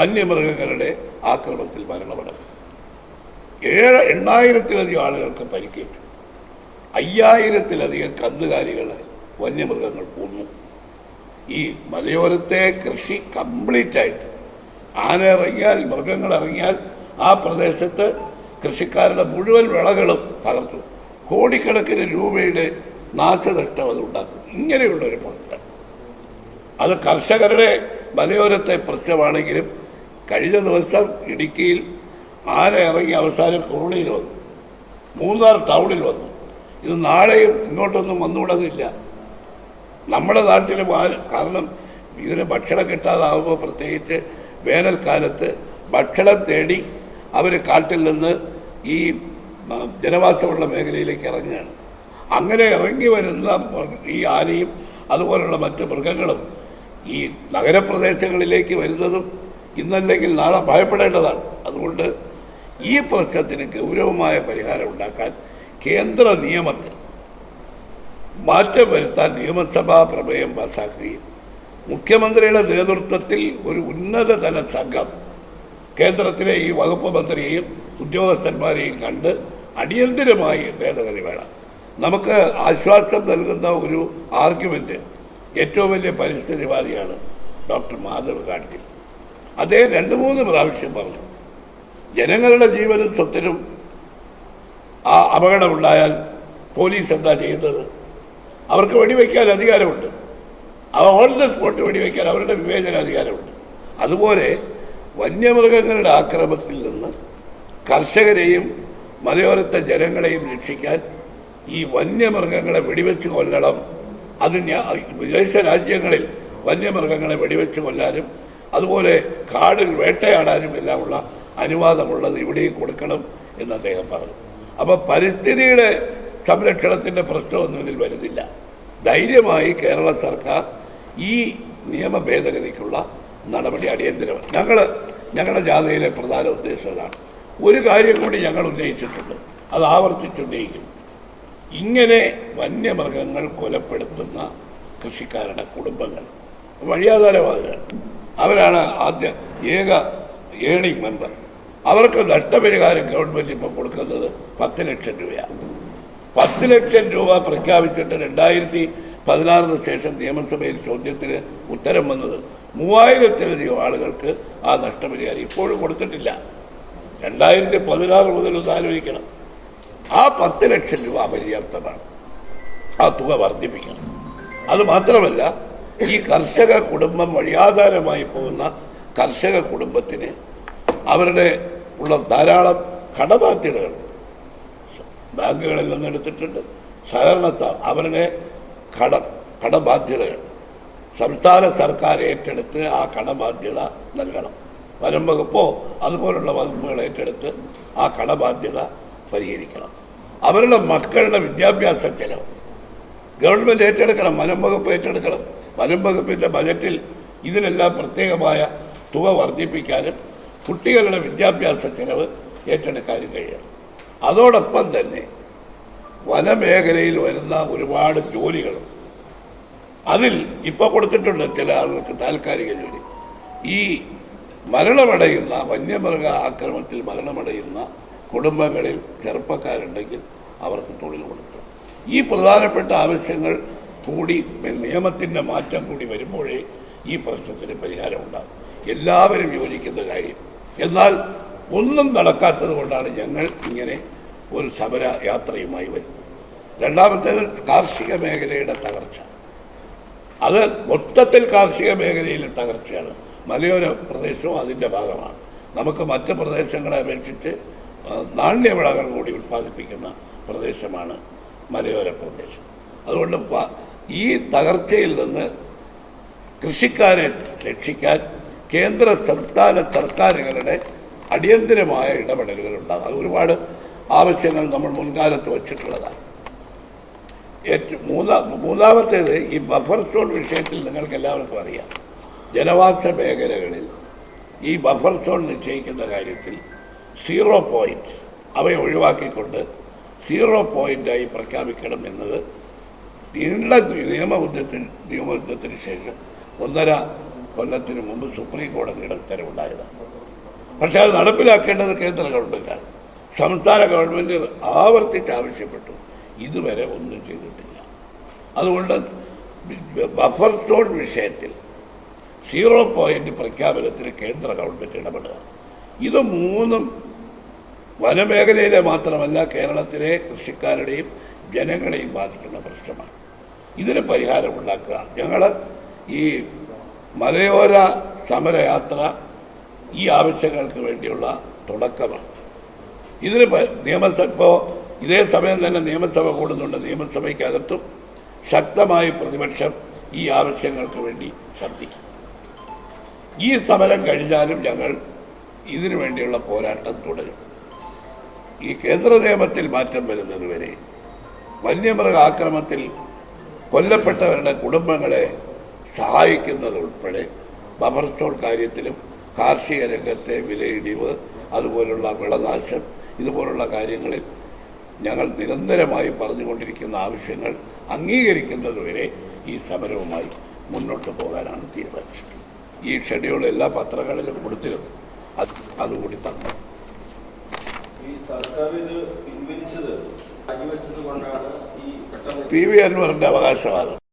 വന്യമൃഗങ്ങളുടെ ആക്രമണത്തിൽ മരണമടഞ്ഞു ഏഴ് എണ്ണായിരത്തിലധികം ആളുകൾക്ക് പരിക്കേറ്റു. അയ്യായിരത്തിലധികം കന്നുകാലികളെ വന്യമൃഗങ്ങൾ കൊന്നു. ഈ മലയോരത്തെ കൃഷി കംപ്ലീറ്റ് ആയിട്ട്. ആന ഇറങ്ങിയാൽ മൃഗങ്ങൾ ഇറങ്ങിയാൽ ആ പ്രദേശത്ത് കൃഷിക്കാരുടെ മുഴുവൻ വിളകളും തകർത്തു. കോടിക്കണക്കിന് രൂപയുടെ നാശനഷ്ടം അത് ഉണ്ടാക്കും. ഇങ്ങനെയുള്ളൊരു പ്രശ്നം അത് കർഷകരുടെ മലയോരത്തെ പ്രശ്നമാണെങ്കിലും കഴിഞ്ഞ ദിവസം ഇടുക്കിയിൽ ആന ഇറങ്ങി അവസാനം കുറുളിയിൽ വന്നു. മൂന്നാർ ടൗണിൽ വന്നു. ഇത് നാളെയും ഇങ്ങോട്ടൊന്നും വന്നുകൂടുന്നില്ല നമ്മുടെ നാട്ടിലെ കാരണം ഇവരെ ഭക്ഷണം കിട്ടാതാവുമ്പോൾ പ്രത്യേകിച്ച് വേനൽക്കാലത്ത് ഭക്ഷണം തേടി അവർ കാട്ടിൽ നിന്ന് ഈ ജനവാസമുള്ള മേഖലയിലേക്ക് ഇറങ്ങുകയാണ്. അങ്ങനെ ഇറങ്ങി വരുന്ന ഈ ആനയും അതുപോലുള്ള മറ്റ് മൃഗങ്ങളും ഈ നഗരപ്രദേശങ്ങളിലേക്ക് വരുന്നതും ഇന്നല്ലെങ്കിൽ നാളെ ഭയപ്പെടേണ്ടതാണ്. അതുകൊണ്ട് ഈ പ്രശ്നത്തിന് ഗൗരവമായ പരിഹാരം ഉണ്ടാക്കാൻ കേന്ദ്ര നിയമത്തിൽ മാറ്റം വരുത്താൻ നിയമസഭാ പ്രമേയം പാസാക്കുകയും മുഖ്യമന്ത്രിയുടെ നേതൃത്വത്തിൽ ഒരു ഉന്നതതല സംഘം കേന്ദ്രത്തിലെ ഈ വകുപ്പ് മന്ത്രിയെയും ഉദ്യോഗസ്ഥന്മാരെയും കണ്ട് അടിയന്തിരമായി ഭേദഗതി വേണം. നമുക്ക് ആശ്വാസം നൽകുന്ന ഒരു ആർഗ്യുമെന്റ് ഏറ്റവും വലിയ പരിസ്ഥിതിവാദിയാണ് ഡോക്ടർ മാധവ് ഗാഡ്ഗിൽ. അദ്ദേഹം രണ്ട് മൂന്ന് പ്രാവശ്യം പറഞ്ഞു ജനങ്ങളുടെ ജീവനും സ്വത്തിനും ആ അപകടമുണ്ടായാൽ പോലീസ് എന്താ ചെയ്യുന്നത്? അവർക്ക് വെടിവെക്കാൻ അധികാരമുണ്ട്. അവ ഓൺ ദ സ്പോട്ട് വെടിവെക്കാൻ അവരുടെ വിവേചനാധികാരമുണ്ട് അതുപോലെ വന്യമൃഗങ്ങളുടെ ആക്രമത്തിൽ നിന്ന് കർഷകരെയും മലയോരത്തെ ജനങ്ങളെയും രക്ഷിക്കാൻ ഈ വന്യമൃഗങ്ങളെ വെടിവെച്ച് കൊല്ലണം. അത് വിദേശ രാജ്യങ്ങളിൽ വന്യമൃഗങ്ങളെ വെടിവെച്ച് കൊല്ലാനും അതുപോലെ കാടിൽ വേട്ടയാടാനും എല്ലാമുള്ള അനുവാദമുള്ളത് ഇവിടെയും കൊടുക്കണം എന്ന് അദ്ദേഹം പറഞ്ഞു. അപ്പോൾ പരിസ്ഥിതിയുടെ സംരക്ഷണത്തിന്റെ പ്രശ്നമൊന്നും ഇതിൽ വരുന്നില്ല. ധൈര്യമായി കേരള സർക്കാർ ഈ നിയമ ഭേദഗതിക്കുള്ള നടപടി അടിയന്തരമാണ്. ഞങ്ങൾ ഞങ്ങളുടെ ജാഥയിലെ പ്രധാന ഉദ്ദേശങ്ങളാണ് ഒരു കാര്യം കൂടി ഞങ്ങൾ ഉന്നയിച്ചിട്ടുണ്ട്. അത് ആവർത്തിച്ചുന്നയിക്കും ഇങ്ങനെ വന്യമൃഗങ്ങൾ കൊലപ്പെടുത്തുന്ന കൃഷിക്കാരുടെ കുടുംബങ്ങൾ. വഴിയാധാരമാകുകയാണ് അവരാണ് ആദ്യ ഏക ഏണിംഗ് മെമ്പർ അവർക്ക് നഷ്ടപരിഹാരം ഗവൺമെന്റ് ഇപ്പോൾ കൊടുക്കുന്നത് പത്ത് ലക്ഷം രൂപയാണ്. പത്ത് ലക്ഷം രൂപ പ്രഖ്യാപിച്ചിട്ട് രണ്ടായിരത്തി പതിനാറിന് ശേഷം നിയമസഭയിൽ ചോദ്യത്തിന് ഉത്തരം വന്നത് മൂവായിരത്തിലധികം ആളുകൾക്ക് ആ നഷ്ടപരിഹാരം ഇപ്പോഴും കൊടുത്തിട്ടില്ല. രണ്ടായിരത്തി പതിനാറ് മുതൽ ഒന്ന് ആലോചിക്കണം. ആ പത്ത് ലക്ഷം രൂപ അപര്യാപ്തമാണ്. ആ തുക വർദ്ധിപ്പിക്കണം. അത് മാത്രമല്ല ഈ കർഷക കുടുംബം വഴിയാധാരമായി പോകുന്ന കർഷക കുടുംബത്തിന് അവരുടെ ഉള്ള ധാരാളം കടബാധ്യതകൾ ബാങ്കുകളിൽ നിന്ന് എടുത്തിട്ടുണ്ട്. സഹകരണ സ്ഥാ- അവരുടെ കട കടബാധ്യതകൾ. സംസ്ഥാന സർക്കാർ ഏറ്റെടുത്ത് ആ കടബാധ്യത നൽകണം. വനം വകുപ്പോ അതുപോലുള്ള വകുപ്പുകൾ ഏറ്റെടുത്ത് ആ കടബാധ്യത പരിഹരിക്കണം. അവരുടെ മക്കളുടെ വിദ്യാഭ്യാസ ചെലവ്. ഗവൺമെന്റ് ഏറ്റെടുക്കണം വനം വകുപ്പ് ഏറ്റെടുക്കണം. വനം വകുപ്പിന്റെ ബജറ്റിൽ ഇതിനെല്ലാം പ്രത്യേകമായ തുക വർദ്ധിപ്പിക്കാനും കുട്ടികളുടെ വിദ്യാഭ്യാസ ചെലവ് ഏറ്റെടുക്കാനും കഴിയണം. അതോടൊപ്പം തന്നെ വനമേഖലയിൽ വരുന്ന ഒരുപാട് ജോലികൾ അതിൽ ഇപ്പോൾ കൊടുത്തിട്ടുണ്ട് ചില ആളുകൾക്ക് താൽക്കാലിക ജോലി. ഈ മരണമടയുന്ന വന്യമൃഗ ആക്രമണത്തിൽ മരണമടയുന്ന കുടുംബങ്ങളിൽ ചെറുപ്പക്കാരുണ്ടെങ്കിൽ അവർക്ക് തൊഴിൽ കൊടുക്കും. ഈ പ്രധാനപ്പെട്ട ആവശ്യങ്ങൾ കൂടി നിയമത്തിന്റെ മാറ്റം കൂടി വരുമ്പോഴേ ഈ പ്രശ്നത്തിന് പരിഹാരം ഉണ്ടാകും എല്ലാവരും യോജിക്കുന്ന കാര്യം. എന്നാൽ ഒന്നും നടക്കാത്തത് കൊണ്ടാണ് ഞങ്ങൾ ഇങ്ങനെ ഒരു സമര യാത്രയുമായി വരുന്നത്. രണ്ടാമത്തേത് കാർഷിക മേഖലയുടെ തകർച്ച. അത് മൊത്തത്തിൽ കാർഷിക മേഖലയിലെ തകർച്ചയാണ്. മലയോര പ്രദേശവും അതിന്റെ ഭാഗമാണ്. നമുക്ക് മറ്റ് പ്രദേശങ്ങളെ അപേക്ഷിച്ച് നാണ്യവിളകൾ കൂടി ഉൽപ്പാദിപ്പിക്കുന്ന പ്രദേശമാണ് മലയോര പ്രദേശം. അതുകൊണ്ട് ഈ തകർച്ചയിൽ നിന്ന് കൃഷിക്കാരെ രക്ഷിക്കാൻ കേന്ദ്ര സംസ്ഥാന സർക്കാരുകളുടെ അടിയന്തരമായ ഇടപെടലുകൾ ഉണ്ടാകാം. ഒരുപാട് ആവശ്യങ്ങൾ നമ്മൾ മുൻകാലത്ത് വച്ചിട്ടുള്ളതാണ്. മൂന്നാ മൂന്നാമത്തേത് ഈ ബഫർ സോൺ വിഷയത്തിൽ നിങ്ങൾക്ക് എല്ലാവർക്കും അറിയാം. ജനവാസ മേഖലകളിൽ ഈ ബഫർ സോൺ നിശ്ചയിക്കുന്ന കാര്യത്തിൽ സീറോ പോയിന്റ് അവയെ ഒഴിവാക്കിക്കൊണ്ട് സീറോ പോയിന്റായി പ്രഖ്യാപിക്കണം എന്നത് നീണ്ട നിയമബുദ്ധത്തിന് നിയമബുദ്ധത്തിന് ശേഷം ഒന്നര കൊല്ലത്തിന് മുമ്പ് സുപ്രീം കോടതിയുടെ ഉത്തരവുണ്ടായതാണ് പക്ഷേ അത് നടപ്പിലാക്കേണ്ടത് കേന്ദ്ര ഗവൺമെന്റാണ് സംസ്ഥാന ഗവൺമെന്റ് ആവർത്തിച്ച് ആവശ്യപ്പെട്ടു ഇതുവരെ ഒന്നും ചെയ്തിട്ടില്ല. അതുകൊണ്ട് ബഫർ സോൺ വിഷയത്തിൽ സീറോ പോയിന്റ് പ്രഖ്യാപനത്തിന് കേന്ദ്ര ഗവൺമെന്റ് ഇടപെടുക. ഇത് മൂന്നും വനമേഖലയിലെ മാത്രമല്ല കേരളത്തിലെ കൃഷിക്കാരുടെയും ജനങ്ങളെയും ബാധിക്കുന്ന പ്രശ്നമാണ്. ഇതിന് പരിഹാരം ഉണ്ടാക്കുക. ഞങ്ങൾ ഈ മലയോര സമരയാത്ര ഈ ആവശ്യങ്ങൾക്ക് വേണ്ടിയുള്ള തുടക്കമാണ്. ഇതിന് നിയമസഭ ഇപ്പോൾ ഇതേ സമയം തന്നെ നിയമസഭ കൂടുന്നുണ്ട്. നിയമസഭയ്ക്കകത്തും ശക്തമായ പ്രതിപക്ഷം ഈ ആവശ്യങ്ങൾക്ക് വേണ്ടി ശബ്ദിക്കും ഈ സമരം കഴിഞ്ഞാലും ഞങ്ങൾ ഇതിനു വേണ്ടിയുള്ള പോരാട്ടം തുടരും. ഈ കേന്ദ്ര നിയമത്തിൽ മാറ്റം വരുന്നതുവരെ വന്യമൃഗ ആക്രമത്തിൽ കൊല്ലപ്പെട്ടവരുടെ കുടുംബങ്ങളെ സഹായിക്കുന്നത് ഉൾപ്പെടെ ബഫർ കാര്യത്തിലും കാർഷിക രംഗത്തെ വിലയിടിവ് അതുപോലുള്ള വിളനാശം ഇതുപോലുള്ള കാര്യങ്ങളിൽ ഞങ്ങൾ നിരന്തരമായി പറഞ്ഞുകൊണ്ടിരിക്കുന്ന ആവശ്യങ്ങൾ അംഗീകരിക്കുന്നതുവരെ ഈ സമരവുമായി മുന്നോട്ട് പോകാനാണ് തീരുമാനിച്ചത് ഈ ഷെഡ്യൂൾ എല്ലാ പത്രങ്ങളിലും കൊടുത്തിരുന്നു. അത് അതുകൂടി തന്നു. ഈ സർക്കാർ ഇത് പിൻവലിച്ചത് രാജിവെച്ചത് കൊണ്ടാണ് പി വി അൻവറിന്റെ അവകാശവാദം.